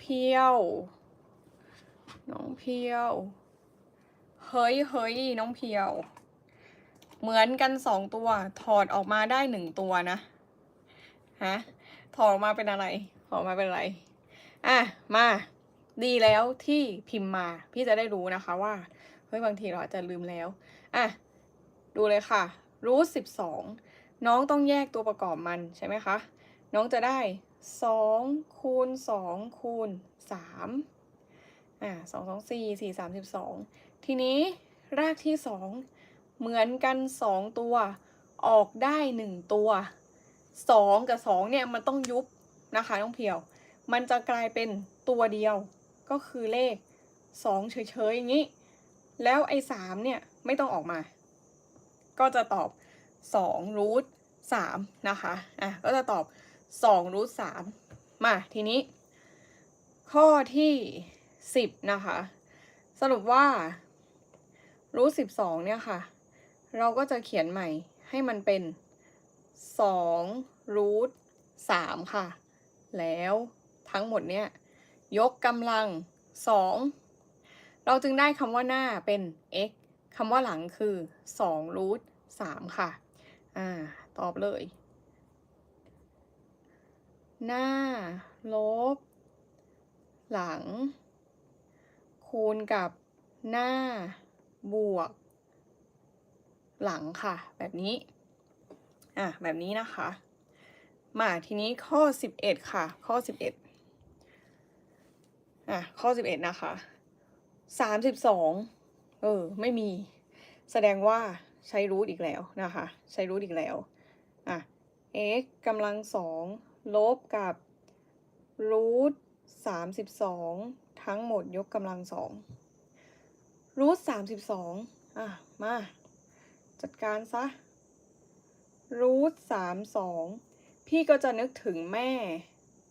เพียว น้องเพียว เฮ้ยเฮ้ยน้องเพียว เหมือนกันสองตัว ถอดออกมาได้หนึ่งตัวนะ ฮะ ถอดออกมาเป็นอะไร ถอดอกมาเป็นอะไร อะ มา ดีแล้วที่พิมพ์มา พี่จะได้รู้นะคะว่า เฮ้ยบางทีเราอาจจะลืมแล้ว อะ ดูเลยค่ะ รูทสิบสอง น้องต้องแยกตัวประกอบมันใช่ไหมคะ น้องจะได้ สองคูณสองคูณสามอ่าสองสองสี่สี่สามสิบสองทีนี้รากที่สองเหมือนกันสองตัว ออกได้หนึ่งตัวสองกับสองเนี่ย มันต้องยุบนะคะน้องเพียว มันจะกลายเป็นตัวเดียวก็คือเลขสองเฉยๆ อย่างนี้ แล้วไอ้สามเนี่ย ไม่ต้องออกมา ก็จะตอบสองรูทสามนะคะ อะ ก็จะตอบ สองรูทสามมาทีนี้ ข้อที่สิบนะคะ สรุปว่ารูทสิบสองเนี่ยค่ะ เราก็จะเขียนใหม่ให้มันเป็นสองรูทสามค่ะ แล้วทั้งหมดเนี่ย ยกกำลังสองเราจึงได้คำว่าหน้าเป็น x คำว่าหลังคือ2รูท3ค่ะ อ่า ตอบเลย หน้า ลบ หลัง คูณกับหน้า บวก หลังค่ะ แบบนี้ อะ แบบนี้นะคะ มาทีนี้ข้อ 11 ค่ะ ข้อ 11 อะ ข้อ 11 นะคะ32 เออ ไม่มี แสดงว่าใช้รูทอีกแล้วนะคะ ใช้รูทอีกแล้ว อะ x กำลังสอง ลบกับรูทสามสิบสองทั้งหมดยกกำลังสองรูทสามสิบสองอะ มา จัดการซะรูทสามสองพี่ก็จะนึกถึงแม่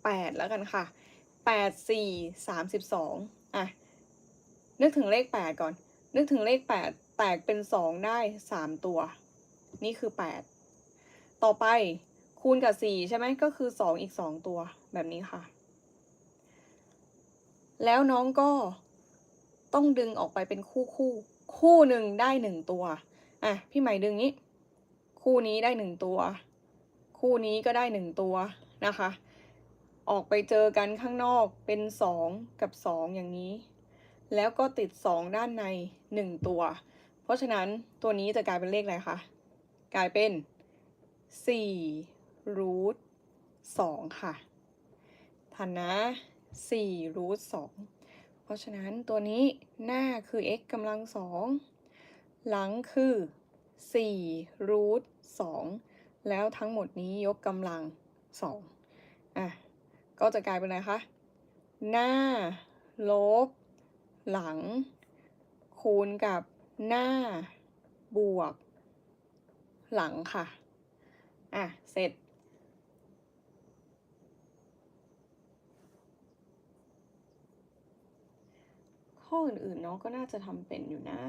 แปดแล้วกันค่ะแปดสี่สามสิบสองอะ นึกถึงเลขแปดก่อน นึกถึงเลขแปดแตกเป็นสองได้สามตัว นี่คือแปดต่อไป คูณกับสี่ใช่ไหมก็คือสองอีกสองตัวแบบนี้ค่ะ แล้วน้องก็ต้องดึงออกไปเป็นคู่คู่คู่หนึ่งได้หนึ่งตัว อะ พี่ใหม่ดึงนี้ คู่นี้ได้หนึ่งตัว คู่นี้ก็ได้หนึ่งตัวนะคะ ออกไปเจอกันข้างนอกเป็นสองกับสองอย่างนี้ แล้วก็ติด2ด้านใน1ตัว เพราะฉะนั้นตัวนี้จะกลายเป็นเลขอะไรคะ กลายเป็น4 รูท2ค่ะทันนะ4รูท2เพราะฉะนั้นตัวนี้หน้าคือ x กำลัง2หลังคือ4รูท2แล้วทั้งหมดนี้ยกกำลัง2อะ ก็จะกลายเป็นอะไรคะ หน้า ลบ หลัง คูณกับหน้า บวก หลังค่ะ อะ เสร็จ ข้ออื่นๆเนาะก็น่าจะทำเป็นอยู่นะ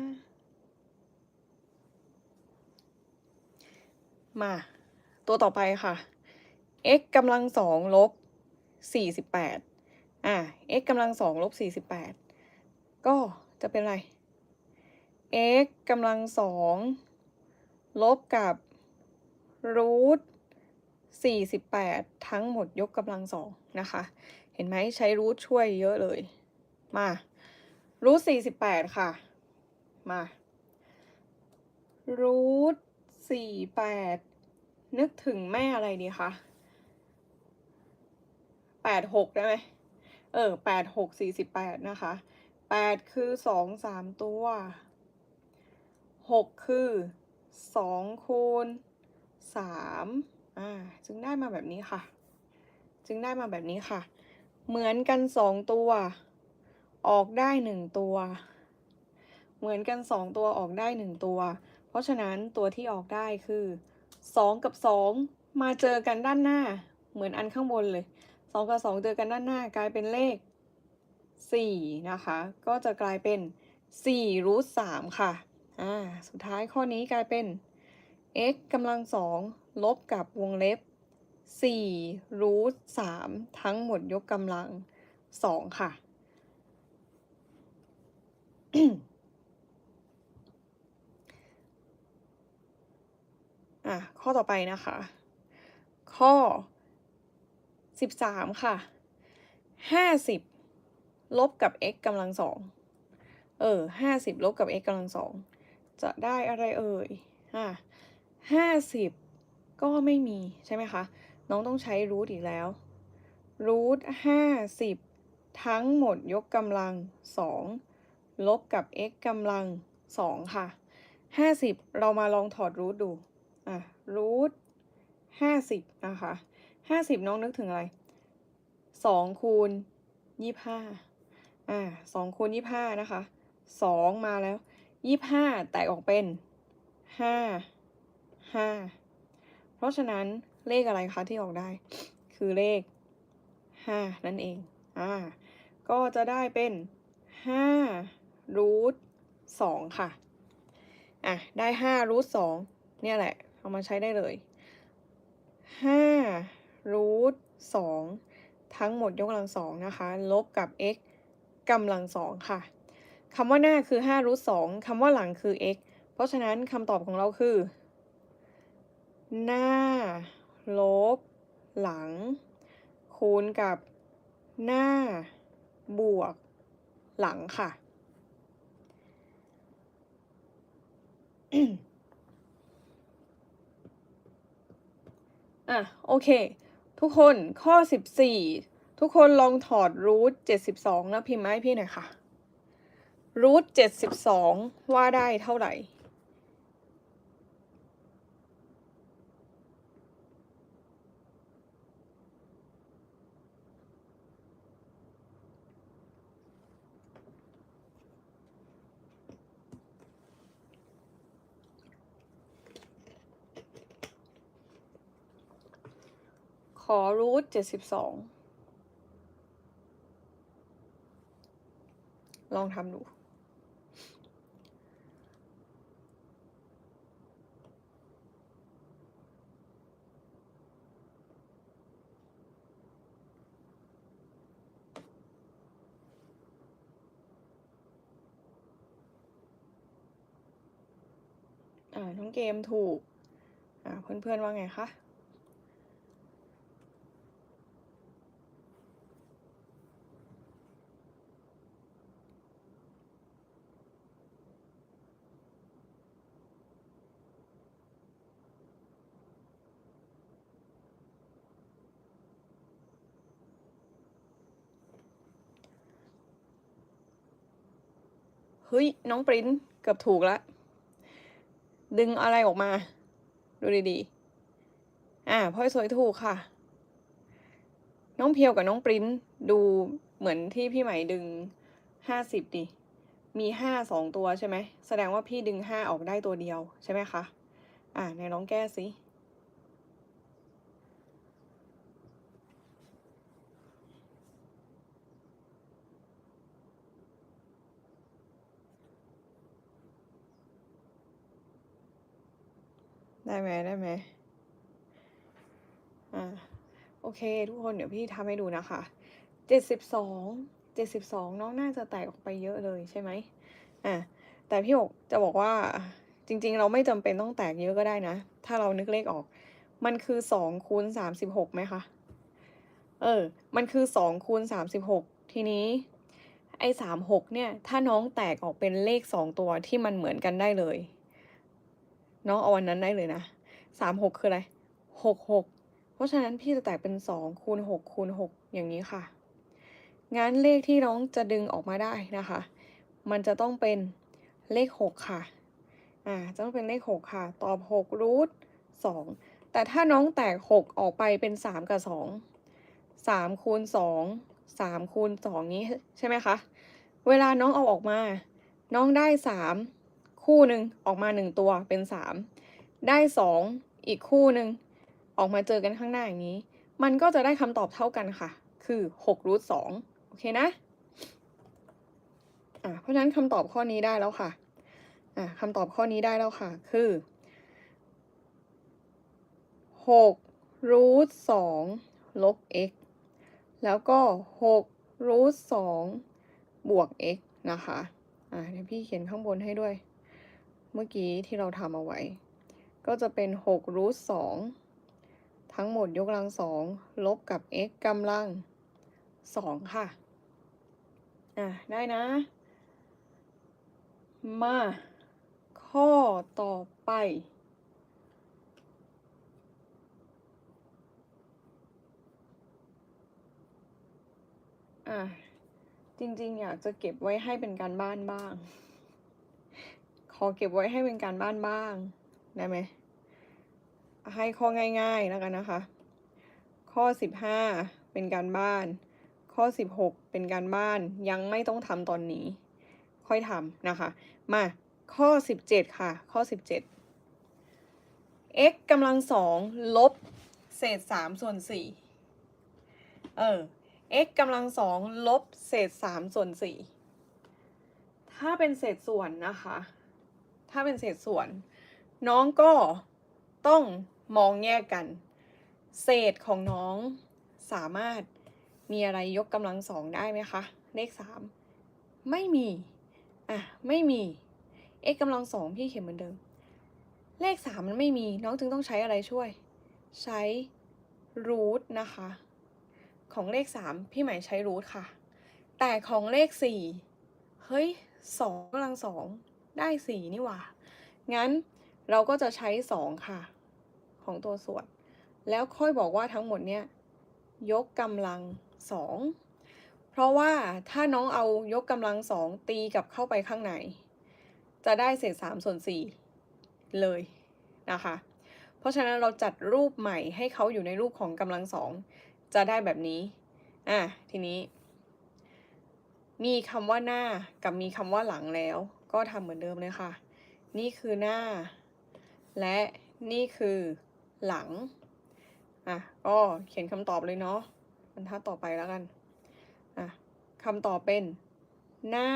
มา ตัวต่อไปค่ะ x กำลังสองลบสี่สิบแปดอะ x กำลังสองลบสี่สิบแปดก็จะเป็นอะไร x กำลังสองลบกับรูทสี่สิบแปดทั้งหมดยกกำลังสองนะคะ เห็นไหมใช้รูทช่วยเยอะเลย มา รูทสี่สิบแปดค่ะ มารูทสี่แปดนึกถึงแม่อะไรดีคะแปดหกได้ไหมเออแปดหกสี่สิบแปดนะคะแปดคือสองสามตัวหกคือสองคูณสามอ่าจึงได้มาแบบนี้ค่ะ จึงได้มาแบบนี้ค่ะ เหมือนกันสองตัว ออกได้หนึ่งตัว เหมือนกันสองตัวออกได้หนึ่งตัว เพราะฉะนั้นตัวที่ออกได้คือสองกับสองมาเจอกันด้านหน้า เหมือนอันข้างบนเลยสองกับสองเจอกันด้านหน้ากลายเป็นเลขสี่นะคะ ก็จะกลายเป็นสี่รูทสามค่ะอ่าสุดท้ายข้อนี้กลายเป็น x กำลังสองลบกับวงเล็บสี่รูทสามทั้งหมดยกกำลังสองค่ะ อะ ข้อต่อไปนะคะ ข้อสิบสามค่ะห้าสิบลบกับ x กำลังสองเออห้าสิบลบกับ x กำลังสองจะได้อะไรเอ่ยอะห้าสิบก็ไม่มีใช่ไหมคะ น้องต้องใช้รูทอีกแล้วรูทห้าสิบทั้งหมดยกกำลังสอง ลบกับ x กำลังสองค่ะห้าสิบเรามาลองถอดรูทดู อะ รูทห้าสิบนะคะห้าสิบน้องนึกถึงอะไรสองคูณยี่ห้าอ่าสองคูณยี่ห้านะคะสองมาแล้วยี่ห้าแตกออกเป็นห้าห้าเพราะฉะนั้นเลขอะไรคะที่ออกได้ คือเลขห้านั่นเอง อ่า ก็จะได้เป็นห้า รูทสองค่ะ อะ ได้ห้ารูทสองเนี่ยแหละ เอามาใช้ได้เลยห้ารูทสองทั้งหมดยกกำลังสองนะคะ ลบกับ x กำลังสองค่ะคำว่าหน้าคือ5รูทสองคำว่าหลังคือ x เพราะฉะนั้นคำตอบของเราคือ หน้า ลบ หลัง คูณกับหน้า บวก หลังค่ะ อะ โอเค ทุกคนข้อ14ทุกคนลองถอดรูท72แล้วพิมพ์มาให้พี่หน่อยค่ะรูท72ว่าได้เท่าไหร่ อรูท72ลองทำดูอ่าน้องเกมถูกอ่าเพื่อนๆว่าไงคะ เฮ้ย น้องปริ้นเกือบถูกแล้วดึงอะไรออกมา ดูดีๆ อ่าพลอยสวยถูกค่ะ น้องเพียวกับน้องปริ้นดูเหมือนที่พี่ใหม่ดึงห้าสิบดิ มีห้าสองตัวใช่ไหม แสดงว่าพี่ดึงห้าออกได้ตัวเดียวใช่ไหมคะ อ่าไหนลองแก้สิ ได้ไหมได้ไหมอ่าโอเค ทุกคนเดี๋ยวพี่ทำให้ดูนะคะเจ็ดสิบสองเจ็ดสิบสองน้องน่าจะแตกออกไปเยอะเลยใช่ไหมอ่าแต่พี่อกจะบอกว่าจริง ๆ เราไม่จำเป็นต้องแตกเยอะก็ได้นะ ถ้าเรานึกเลขออก มันคือสองคูณสามสิบหกไหมคะเออ มันคือสองคูณสามสิบหกทีนี้ไอ้สามหกเนี่ย ถ้าน้องแตกออกเป็นเลขสองตัวที่มันเหมือนกันได้เลย น้องเอาวันนั้นได้เลยนะสามหกคืออะไรหกหกเพราะฉะนั้นพี่จะแตกเป็นสองคูณหกคูณหกอย่างนี้ค่ะ งั้นเลขที่น้องจะดึงออกมาได้นะคะ มันจะต้องเป็นเลขหกค่ะ อ่าจะต้องเป็นเลขหกค่ะ ตอบหกรูทสองแต่ถ้าน้องแตกหกออกไปเป็นสามกับสองสามคูณสองสามคูณสองนี้ใช่ไหมคะ เวลาน้องเอาออกมา น้องได้สาม คู่หนึ่งออกมาหนึ่งตัวเป็นสามได้สองอีกคู่หนึ่งออกมาเจอกันข้างหน้าอย่างนี้ มันก็จะได้คำตอบเท่ากันค่ะ คือหกรูทสองโอเคนะอ่าเพราะฉะนั้นคำตอบข้อนี้ได้แล้วค่ะอ่าคำตอบข้อนี้ได้แล้วค่ะ คือหกรูทสองลบ x แล้วก็หกรูทสองบวก x นะคะ อ่าเดี๋ยวพี่เขียนข้างบนให้ด้วย เมื่อกี้ที่เราทำเอาไว้ ก็จะเป็น6รูทสองทั้งหมดยกกำลังสองลบกับ x กำลังสองค่ะ อะ ได้นะ มา ข้อต่อไปอะจริงๆ อยากจะเก็บไว้ให้เป็นการบ้านบ้าง อเก็บไว้ให้เป็นการบ้านบ้างได้ไหมให้ข้อง่ายๆแล้วกันนะคะ ข้อ 15 เป็นการบ้าน ข้อ 16 เป็นการบ้านยังไม่ต้องทำตอนนี้ ค่อยทำนะคะ มาข้อ 17 ค่ะ ข้อ 17 x กำลังสองลบเศษ3ส่วน4เออ x กำลังสองลบเศษ3ส่วน4ถ้าเป็นเศษส่วนนะคะ ถ้าเป็นเศษส่วน น้องก็ต้องมองแยกกัน เศษของน้องสามารถมีอะไรยกกำลังสองได้ไหมคะ เลขสามไม่มี อะ ไม่มี x กำลังสองพี่เขียนเหมือนเดิม เลขสามมันไม่มี น้องจึงต้องใช้อะไรช่วย ใช้รูทนะคะ ของเลขสามพี่หมายใช้รูทค่ะ แต่ของเลขสี่เฮ้ยสองกำลังสอง ได้สี่นี่หว่า งั้นเราก็จะใช้สองค่ะ ของตัวส่วน แล้วค่อยบอกว่าทั้งหมดเนี่ยยกกำลังสองเพราะว่าถ้าน้องเอายกกำลังสองตีกับเข้าไปข้างใน จะได้เศษสามส่วนสี่เลยนะคะ เพราะฉะนั้นเราจัดรูปใหม่ให้เขาอยู่ในรูปของกำลังสองจะได้แบบนี้ อะ ทีนี้ มีคำว่าหน้ากับมีคำว่าหลังแล้ว ก็ทำเหมือนเดิมเลยค่ะ นี่คือหน้า และนี่คือหลัง อะ ก็เขียนคำตอบเลยเนาะบรรทัดต่อไปแล้วกัน อะคำตอบเป็น หน้า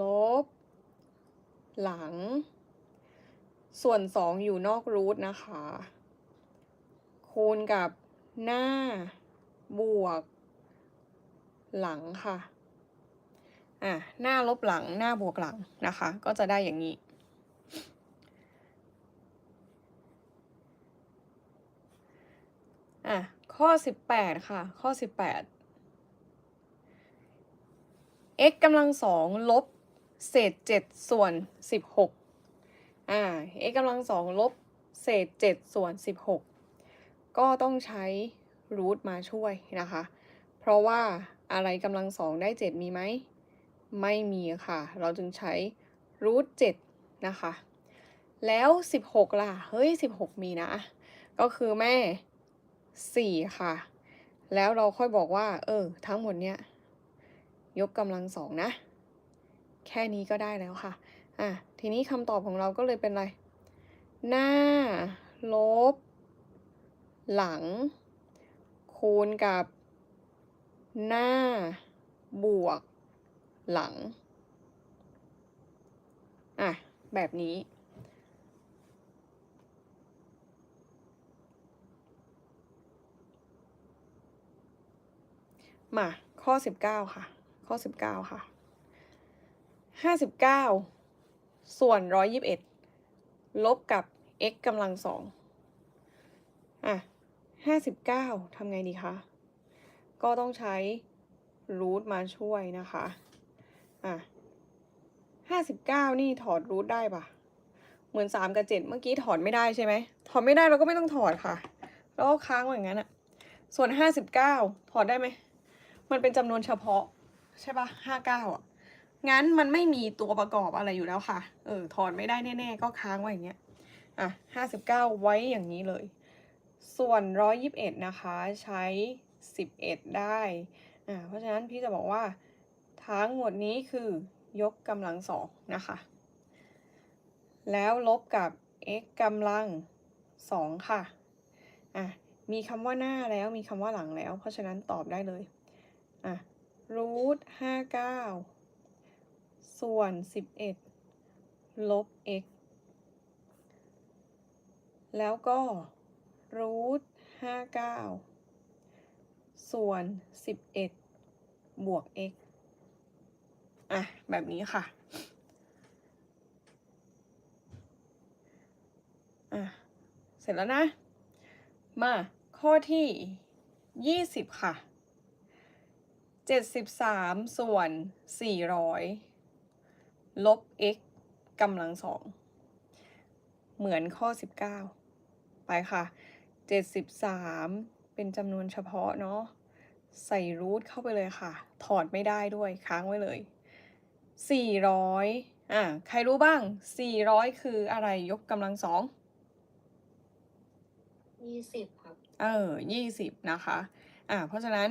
ลบ หลัง ส่วนสองอยู่นอกรูทนะคะ คูณกับหน้า บวก หลังค่ะ อะหน้าลบหลังหน้าบวกหลังนะคะ ก็จะได้อย่างนี้ อะข้อ 18 ค่ะ ข้อ 18 x กำลังสองลบเศษ 7 ส่วน 16 อ่า x กำลังสองลบเศษ 7 ส่วน 16 ก็ต้องใช้รูทมาช่วยนะคะ เพราะว่าอะไรกำลังสองได้ 7 มีไหม ไม่มีค่ะ เราจึงใช้รูท7นะคะ แล้ว 16 ล่ะ เฮ้ย 16 มีนะ ก็คือแม่ 4 ค่ะ แล้วเราค่อยบอกว่า เออ ทั้งหมดเนี้ย ยกกำลังสองนะ แค่นี้ก็ได้แล้วค่ะ อะ ทีนี้คำตอบของเราก็เลยเป็นอะไร หน้า ลบ หลัง คูณกับ หน้า บวก หลัง อะ แบบนี้ มา ข้อ19ค่ะ ข้อ19ค่ะ59ส่วน121ลบกับ x กำลังสองอะ59ทำไงดีคะ ก็ต้องใช้รูทมาช่วยนะคะ อะ59นี่ถอดรูทได้ปะเหมือน3กับ7เมื่อกี้ถอดไม่ได้ใช่ไหม ถอดไม่ได้เราก็ไม่ต้องถอดค่ะ แล้วก็ค้างไว้อย่างนั้นอะส่วน59ถอดได้ไหม มันเป็นจำนวนเฉพาะ ใช่ปะห้าเก้าอะ งั้นมันไม่มีตัวประกอบอะไรอยู่แล้วค่ะ เออ ถอนไม่ได้แน่ ๆ ก็ค้างไว้อย่างเงี้ย อะห้าสิบเก้าไว้อย่างนี้เลย ส่วนร้อยยิบเอ็ดนะคะ ใช้สิบเอ็ดได้ อ่า เพราะฉะนั้นพี่จะบอกว่า งหมดนี้คือยกกำลังสองนะคะ แล้วลบกับ x กำลังสองค่ะ อะ มีคำว่าหน้าแล้วมีคำว่าหลังแล้ว เพราะฉะนั้นตอบได้เลย อะรูทห้าเก้าส่วนสิบเอ็ดลบ x แล้วก็รูทห้าเก้าส่วนสิบเอ็ดบวก x อะ แบบนี้ค่ะ อะ เสร็จแล้วนะ มาข้อที่ยี่สิบค่ะเจ็ดสิบสามส่วนสี่ร้อยลบ x กำลังสอง เหมือนข้อสิบเก้าไปค่ะเจ็ดสิบสามเป็นจำนวนเฉพาะเนาะใส่รูทเข้าไปเลยค่ะ ถอดไม่ได้ด้วยค้างไว้เลย สี่ร้อยอะใครรู้บ้างสี่ร้อยคืออะไรยกกำลังสองยี่สิบครับ เออยี่สิบนะคะ อ่า เพราะฉะนั้น